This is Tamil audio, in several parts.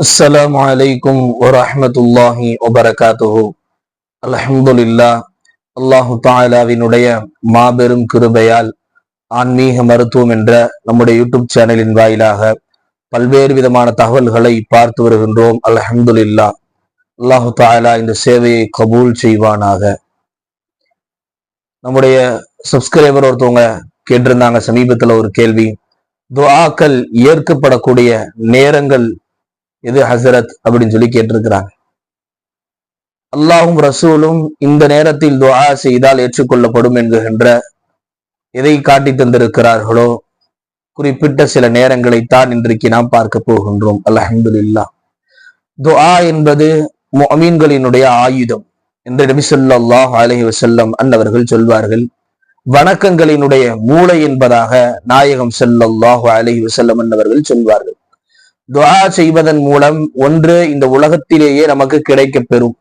السلام عليكم ورحمة الله وبركاته அல்ஹம்துலில்லா அல்லாஹு தாலாவினுடைய மாபெரும் கிருபையால் ஆன்மீக மருத்துவம் என்ற நம்முடைய யூடியூப் சேனலின் வாயிலாக பல்வேறு விதமான தகவல்களை பார்த்து வருகின்றோம் அல்ஹம்துலில்லா அல்லாஹு தாலா இந்த சேவையை கபூல் செய்வானாக நம்முடைய சப்ஸ்கிரைபர் ஒருத்தவங்க கேட்டிருந்தாங்க சமீபத்துல ஒரு கேள்வி துஆக்கள் ஏற்கப்படக்கூடிய நேரங்கள் எது ஹசரத் அப்படின்னு சொல்லி கேட்டிருக்கிறாங்க. அல்லாஹும் ரசூலும் இந்த நேரத்தில் துவா செய்தால் ஏற்றுக்கொள்ளப்படும் என்கின்ற எதை காட்டி தந்திருக்கிறார்களோ? குறிப்பிட்ட சில நேரங்களைத்தான் இன்றைக்கு நாம் பார்க்க போகின்றோம். அலஹம்துல்லா துஆ என்பது மீன்களினுடைய ஆயுதம் என்று நபி ஸல்லல்லாஹு அலைஹி வஸல்லம் அன்னவர்கள் சொல்வார்கள். வணக்கங்களினுடைய மூளை என்பதாக நாயகம் செல்லல்லாஹு அலஹி வசல்லம் அன்னவர்கள் சொல்வார்கள். துவா செய்வதன் மூலம் ஒன்று இந்த உலகத்திலேயே நமக்கு கிடைக்கப் பெறும்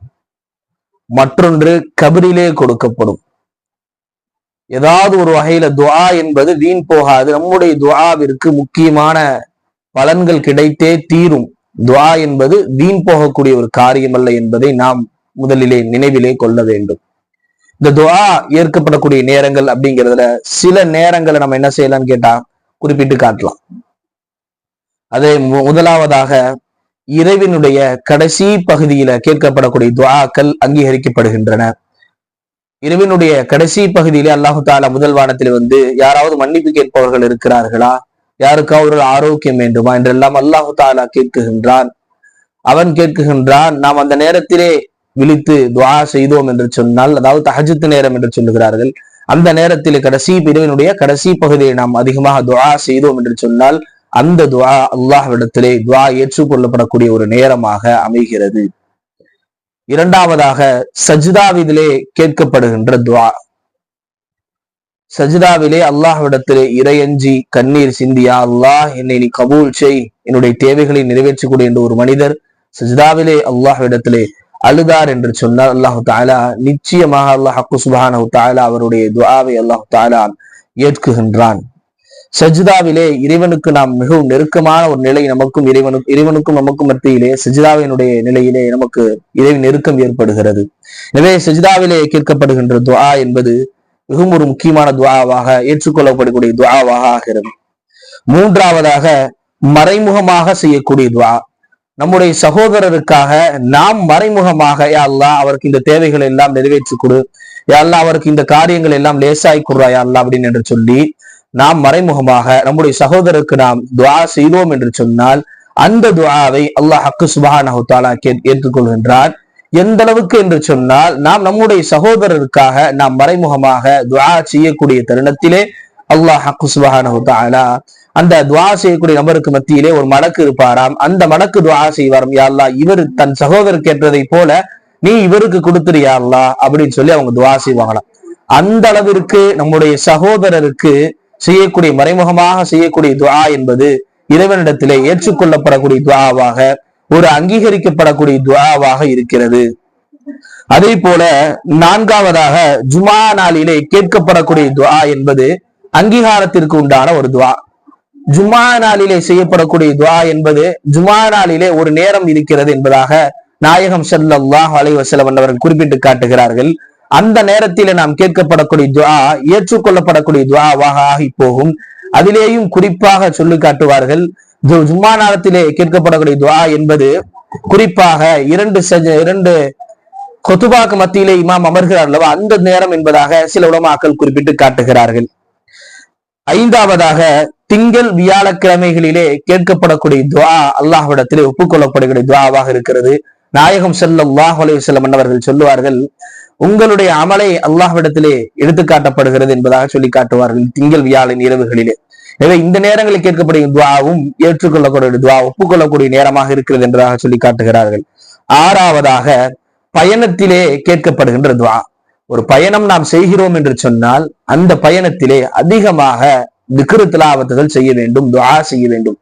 மற்றொன்று கபிரிலே கொடுக்கப்படும். ஏதாவது ஒரு வகையில துவா என்பது வீண் போகாது. நம்முடைய துவாவிற்கு முக்கியமான பலன்கள் கிடைத்தே தீரும். துவா என்பது வீண் போகக்கூடிய ஒரு காரியம் அல்ல என்பதை நாம் முதலிலே நினைவிலே கொள்ள வேண்டும். இந்த துவா ஏற்கப்படக்கூடிய நேரங்கள் அப்படிங்கிறதுல சில நேரங்களை நம்ம என்ன செய்யலாம்னு கேட்டா குறிப்பிட்டு காட்டலாம். அது மு- முதலாவதாக இறைவனுடைய கடைசி பகுதியில கேட்கப்படக்கூடிய துவாக்கள் அங்கீகரிக்கப்படுகின்றன. இறைவனுடைய கடைசி பகுதியிலே அல்லாஹு தாலா முதல் வானத்தில் வந்து யாராவது மன்னிப்பு கேட்பவர்கள் இருக்கிறார்களா? யாருக்காவது ஒரு ஆரோக்கியம் வேண்டுமா? என்றெல்லாம் அல்லாஹு தாலா கேட்குகின்றான். அவன் கேட்குகின்றான் நாம் அந்த நேரத்திலே விழித்து துவா செய்தோம் என்று சொன்னால் அதாவது தகஜத்து நேரம் என்று சொல்லுகிறார்கள் அந்த நேரத்தில் கடைசி பிரிவினுடைய கடைசி பகுதியை நாம் அதிகமாக துவா செய்தோம் என்று சொன்னால் அந்த துவா அல்லாஹ்விடத்திலே துவா ஏற்றுக்கொள்ளப்படக்கூடிய ஒரு நேரமாக அமைகிறது. இரண்டாவதாக சஜிதாவிதிலே கேட்கப்படுகின்ற துவா. சஜிதாவிலே அல்லாஹ்விடத்திலே இறையஞ்சி கண்ணீர் சிந்தியா அல்லாஹ் என்னை நீ கபூல் செய். என்னுடைய தேவைகளை நிறைவேற்றக்கூடிய என்ற ஒரு மனிதர் சஜிதாவிலே அல்லாஹ்விடத்திலே அழுதார் என்று சொன்னார் அல்லாஹு தாலா நிச்சயமாக அல்லாஹ் ஹக்கு சுபஹானஹு தாலா அவருடைய துவாவை அல்லாஹு தாலா ஏற்குகின்றான். சஜிதாவிலே இறைவனுக்கு நாம் மிகவும் நெருக்கமான ஒரு நிலை நமக்கும் இறைவனுக்கும் இறைவனுக்கும் நமக்கும் மத்தியிலே சஜிதாவினுடைய நிலையிலே நமக்கு இறைவன் நெருக்கம் ஏற்படுகிறது. எனவே சஜிதாவிலே கேட்கப்படுகின்ற துவா என்பது மிகவும் ஒரு முக்கியமான துவாவாக ஏற்றுக்கொள்ளப்படக்கூடிய துவாவாக ஆகிறது. மூன்றாவதாக மறைமுகமாக செய்யக்கூடிய துவா. நம்முடைய சகோதரருக்காக நாம் மறைமுகமாக யா அவருக்கு இந்த தேவைகளை எல்லாம் நிறைவேற்றி கொடு. யா அவருக்கு இந்த காரியங்கள் எல்லாம் லேசாய் கொடுறா யா அப்படின்னு என்று சொல்லி நாம் மறைமுகமாக நம்முடைய சகோதரருக்கு நாம் துவா செய்தோம் என்று சொன்னால் அந்த துவாவை அல்லாஹ் ஹக்கு சுபஹானஹு தஆலா கே- ஏற்றுக்கொள்கின்றார். எந்த அளவுக்கு என்று சொன்னால் நாம் நம்முடைய சகோதரருக்காக நாம் மறைமுகமாக துவா செய்யக்கூடிய தருணத்திலே அல்லாஹ் ஹக்கு சுபஹானஹு அந்த துவா செய்யக்கூடிய நபருக்கு மத்தியிலே ஒரு மடக்கு இருப்பாராம். அந்த மடக்கு துவா செய்வாராம். யா இவர் தன் சகோதரருக்கு கேட்டதை போல நீ இவருக்கு கொடுத்துரு யா அப்படின்னு சொல்லி அவங்க துவா செய்வாங்களாம். அந்த அளவிற்கு நம்முடைய சகோதரருக்கு செய்யக்கூடிய மறைமுகமாக செய்யக்கூடிய துவா என்பது இறைவனிடத்திலே ஏற்றுக்கொள்ளப்படக்கூடிய துவாவாக ஒரு அங்கீகரிக்கப்படக்கூடிய துவாவாக இருக்கிறது. அதே போல நான்காவதாக ஜுமா நாளிலே கேட்கப்படக்கூடிய துவா என்பது அங்கீகாரத்திற்கு உண்டான ஒரு துவா ஜுமா நாளிலே செய்யப்படக்கூடிய துவா என்பது ஜுமா நாளிலே ஒரு நேரம் இருக்கிறது என்பதாக நாயகம் ஸல்லல்லாஹு அலைவசலம் வஸல்லம் அவர்கள் குறிப்பிட்டு காட்டுகிறார்கள். அந்த நேரத்திலே நாம் கேட்கப்படக்கூடிய துவா ஏற்றுக்கொள்ளப்படக்கூடிய துவாவாக ஆகி போகும் அதிலேயும் குறிப்பாக சொல்லி காட்டுவார்கள் ஜும்மா நேரத்திலே கேட்கப்படக்கூடிய துவா என்பது குறிப்பாக இரண்டு இரண்டு கொத்துபாக்கு மத்தியிலே இமாம் அமர்கிறார் அல்லவா அந்த நேரம் என்பதாக சில உலமாக்கள் குறிப்பிட்டு காட்டுகிறார்கள். ஐந்தாவதாக திங்கள் வியாழக்கிழமைகளிலே கேட்கப்படக்கூடிய துவா அல்லாஹ்விடத்திலே ஒப்புக்கொள்ளப்படுகிற துவாவாக இருக்கிறது. நாயகம் செல்லும் வாஹ் வஸல்லம் அவர்கள் சொல்லுவார்கள் உங்களுடைய அமலை அல்லாஹ்விடத்திலே எடுத்து காட்டப்படுகிறது என்பதாக சொல்லி காட்டுவார்கள் திங்கள் வியாழன் இரவுகளிலே. எனவே இந்த நேரங்களில் கேட்கப்படும் துவாவும் ஏற்றுக்கொள்ளக்கூடிய துவா ஒப்புக்கொள்ளக்கூடிய நேரமாக இருக்கிறது என்பதாக சொல்லி காட்டுகிறார்கள். ஆறாவதாக பயணத்திலே கேட்கப்படுகின்ற துவா. ஒரு பயணம் நாம் செய்கிறோம் என்று சொன்னால் அந்த பயணத்திலே அதிகமாக திக்ரு திலாவத்துகள் செய்ய வேண்டும் துவா செய்ய வேண்டும்.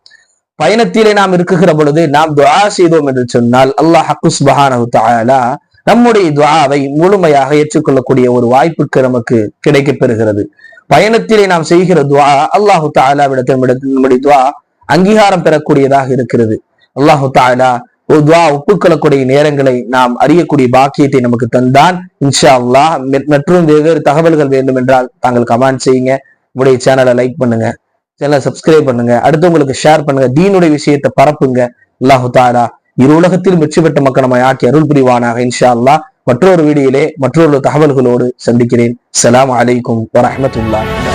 பயணத்திலே நாம் இருக்குகிற பொழுது நாம் துவா செய்தோம் என்று சொன்னால் அல்லாஹ் ஹக்குஸ் சுபஹானஹு நம்முடைய துவாவை முழுமையாக ஏற்றுக்கொள்ளக்கூடிய ஒரு வாய்ப்புக்கு நமக்கு கிடைக்கப் பெறுகிறது பயணத்திலே நாம் செய்கிற துவா அல்லாஹு தாலாவிடத்தில் நம்முடைய துவா அங்கீகாரம் பெறக்கூடியதாக இருக்கிறது. அல்லாஹு தாலா ஒரு துவா ஒப்புக்கொள்ளக்கூடிய நேரங்களை நாம் அறியக்கூடிய பாக்கியத்தை நமக்கு தந்தான். இன்ஷா அல்லாஹ் மற்றும் வெவ்வேறு தகவல்கள் வேண்டும் என்றால் தாங்கள் கமெண்ட் செய்யுங்க. உங்களுடைய சேனலை லைக் பண்ணுங்க. சேனலை சப்ஸ்கிரைப் பண்ணுங்க. அடுத்தவங்களுக்கு ஷேர் பண்ணுங்க. தீனுடைய விஷயத்தை பரப்புங்க. அல்லாஹு தாலா இரு உலகத்தில் வெற்றி பெற்ற மக்கள் நம்மை ஆக்கி அருள் புரிவானாக இன்ஷா அல்லாஹ் மற்றொரு வீடியோலே மற்றொரு தகவல்களோடு சந்திக்கிறேன். சலாம் அலைக்கும் வரஹ்மத்துல்லாஹி